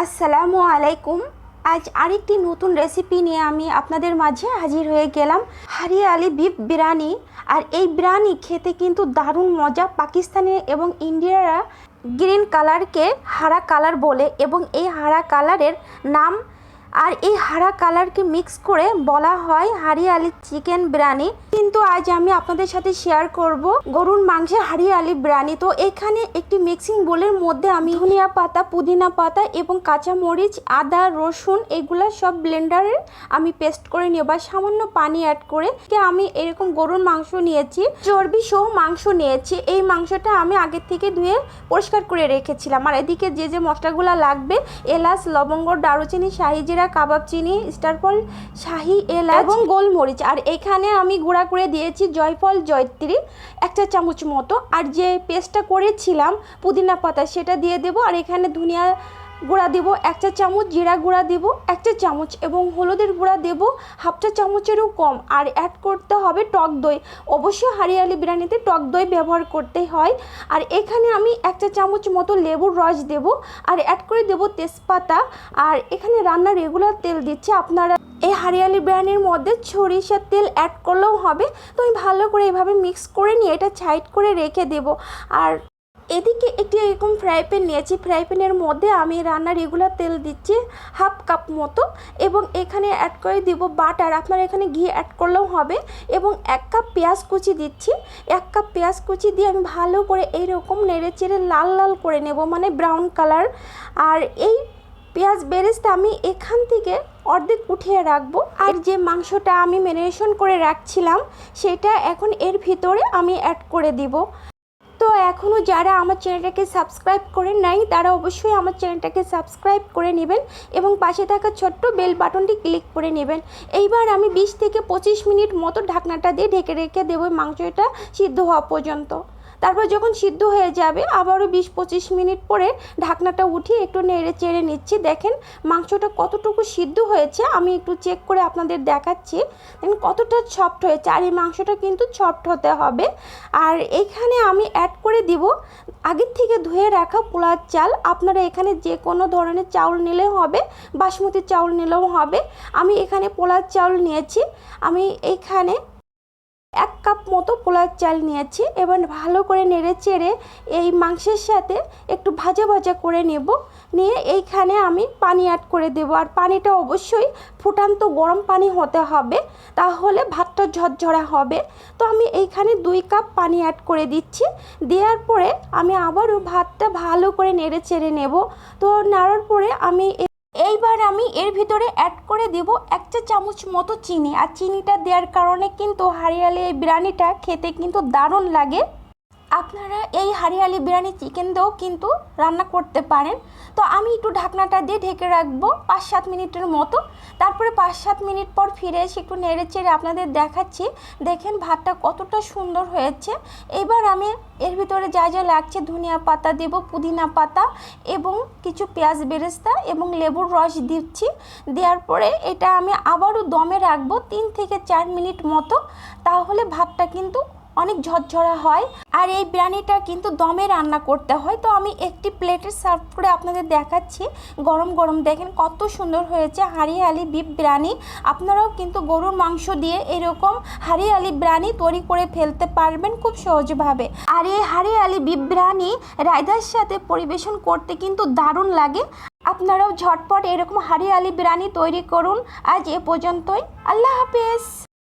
আসসালামু আলাইকুম। আজ আরেকটি নতুন রেসিপি নিয়ে আমি আপনাদের মাঝে হাজির হয়ে গেলাম। হারিয়া আলি বিফ বিরিয়ানি। আর এই বিরিয়ানি খেতে কিন্তু দারুণ মজা। পাকিস্তানে এবং ইন্ডিয়ারা গ্রিন কালারকে হারা কালার বলে এবং এই হারা কালারের নাম আর এই হারা কালারকে মিক্স করে বলা হয় আলি চিকেন বিরিয়ানি। কিন্তু আজ আমি আপনাদের সাথে শেয়ার করব গরুর মাংসের হারিয়া আলি বিরিয়ানি। তো এখানে একটি মিক্সিং বোলের মধ্যে আমি ধনিয়া পাতা, পুদিনা পাতা এবং কাঁচা মরিচ আদা, রসুন এগুলা সব ব্লেন্ডারে আমি পেস্ট করে নিয়ে বা সামান্য পানি অ্যাড করে আমি এরকম গরুর মাংস নিয়েছি, চর্বি সহ মাংস নিয়েছি। এই মাংসটা আমি আগে থেকে ধুয়ে পরিষ্কার করে রেখেছিলাম। আর এদিকে যে যে মশলাগুলো লাগবে, এলাচ, লবঙ্গ, দারুচিনি, শাহি জিরা, কাবাব, চিনি স্টারফল শাহি, এলাচ এবং গোলমরিচ। আর এখানে আমি গুঁড়া করে দিয়েছি জয়ফল, জয়ত্রী, একটা চামচ মতো। আর যে পেস্টটা করেছিলাম, পুদিনা পাতা, সেটা দিয়ে দেবো। আর এখানে ধনিয়া গুঁড়া দেব একটা চামচ জিরা গুঁড়া দেব একটা চামচ এবং হলুদের গুঁড়া দেব হাফটা চামচেরও কম আর অ্যাড করতে হবে টক দই। অবশ্যই হারিয়ালি বিরিয়ানিতে টক দই ব্যবহার করতে হয়। আর এখানে আমি একটা চামচ মতো লেবুর রস দেব আর অ্যাড করে দেব তেজপাতা। আর এখানে রান্নার রেগুলার তেল দিচ্ছে। আপনারা এই হারিয়ালি বিরিয়ানির মধ্যে সরিষার তেল অ্যাড করলেও হবে। তো আমি ভালো করে এভাবে মিক্স করে নিয়ে এটা সাইড করে রেখে দেব। আর এদিকে একটি এরকম ফ্রাই প্যান নিয়েছি। ফ্রাই প্যানের মধ্যে আমি রান্নার রেগুলার তেল দিচ্ছি হাফ কাপ মতো এবং এখানে অ্যাড করে দিব বাটার আপনার এখানে ঘি অ্যাড করলেও হবে এবং এক কাপ পেঁয়াজ কুচি দিচ্ছি। এক কাপ পেঁয়াজ কুচি দিয়ে আমি ভালো করে এইরকম নেড়ে চেড়ে লাল লাল করে নেব মানে ব্রাউন কালার আর এই পেঁয়াজ বেরেস্তা আমি এখান থেকে অর্ধেক উঠিয়ে রাখব। আর যে মাংসটা আমি ম্যারিনেশন করে রাখছিলাম, সেটা এখন এর ভিতরে আমি অ্যাড করে দিব। তো এখনও যারা আমার চ্যানেলটাকে সাবস্ক্রাইব করে নাই, তারা অবশ্যই আমার চ্যানেলটাকে সাবস্ক্রাইব করে নেবেন এবং পাশে থাকা ছোট্ট বেল বাটনটি ক্লিক করে নেবেন। এইবার আমি বিশ থেকে পঁচিশ মিনিট মতো ঢাকনাটা দিয়ে ঢেকে রেখে দেবো মাংসটা সিদ্ধ হওয়া পর্যন্ত। তারপর যখন সিদ্ধ হয়ে যাবে, আবারও বিশ পঁচিশ মিনিট পরে ঢাকনাটা উঠিয়ে একটু নেড়ে চেড়ে নিচ্ছি। দেখেন মাংসটা কতটুকু সিদ্ধ হয়েছে, আমি একটু চেক করে আপনাদের দেখাচ্ছি। দেখেন কতটা সফট হয়েছে, আর এই মাংসটা কিন্তু সফট হতে হবে। আর এখানে আমি অ্যাড করে দিব আগের থেকে ধুয়ে রাখা পোলার চাল। আপনারা এখানে যে কোনো ধরনের চাউল নিলেও হবে, বাসমতি চাউল নিলেও হবে। আমি এখানে পোলার চাউল নিয়েছি। আমি এখানে এক কাপ মতো পোলার চাল নিয়েছি। এবার ভালো করে নেড়ে চেড়ে এই মাংসের সাথে একটু ভাজা ভাজা করে নেব। নিয়ে এইখানে আমি পানি অ্যাড করে দেব। আর পানিটা অবশ্যই ফুটান্ত গরম পানি হতে হবে। তাহলে ভাতটা ঝরঝরা হবে। তো আমি এইখানে দুই কাপ পানি অ্যাড করে দিচ্ছি। দেওয়ার পরে আমি আবারও ভাতটা ভালো করে নেড়ে চেড়ে নেব। তো নাড়ার পরে আমি এইবার আমি এর ভিতরে অ্যাড করে দেব একটা চামচ মতো চিনি। আর চিনিটা দেওয়ার কারণে কিন্তু হারিয়ালি এই বিরিয়ানিটা খেতে কিন্তু দারুণ লাগে। আপনারা এই হারিয়ালি বিরিয়ানি চিকেন দিয়েও কিন্তু রান্না করতে পারেন। তো আমি একটু ঢাকনাটা দিয়ে ঢেকে রাখব পাঁচ সাত মিনিটের মতো। তারপরে পাঁচ সাত মিনিট পর ফিরে এসে একটু নেড়ে চেড়ে আপনাদের দেখাচ্ছি। দেখেন ভাতটা কতটা সুন্দর হয়েছে। এবার আমি এর ভিতরে যা যা লাগছে ধনিয়া পাতা দেব, পুদিনা পাতা এবং কিছু পেঁয়াজ বেরেস্তা এবং লেবুর রস দিচ্ছি। দেওয়ার পরে এটা আমি আবারও দমে রাখব তিন থেকে চার মিনিট মতো। তাহলে ভাতটা কিন্তু অনেক ঝরঝরা হয়। আর এই বিরিয়ানিটা কিন্তু দমে রান্না করতে হয়। তো আমি একটি প্লেটে সার্ভ করে আপনাদের দেখাচ্ছি। গরম গরম দেখেন কত সুন্দর হয়েছে হারিয়ালি বিফ বিরিয়ানি। আপনারাও কিন্তু গরুর মাংস দিয়ে এরকম হারিয়ালি বিরিয়ানি তৈরি করে ফেলতে পারবেন খুব সহজভাবে। আর এই হারিয়ালি বিফ বিরিয়ানি রায়দার সাথে পরিবেশন করতে কিন্তু দারুণ লাগে। আপনারাও ঝটপট এরকম হারিয়ালি বিরিয়ানি তৈরি করুন। আজ এ পর্যন্তই। আল্লাহ হাফেজ।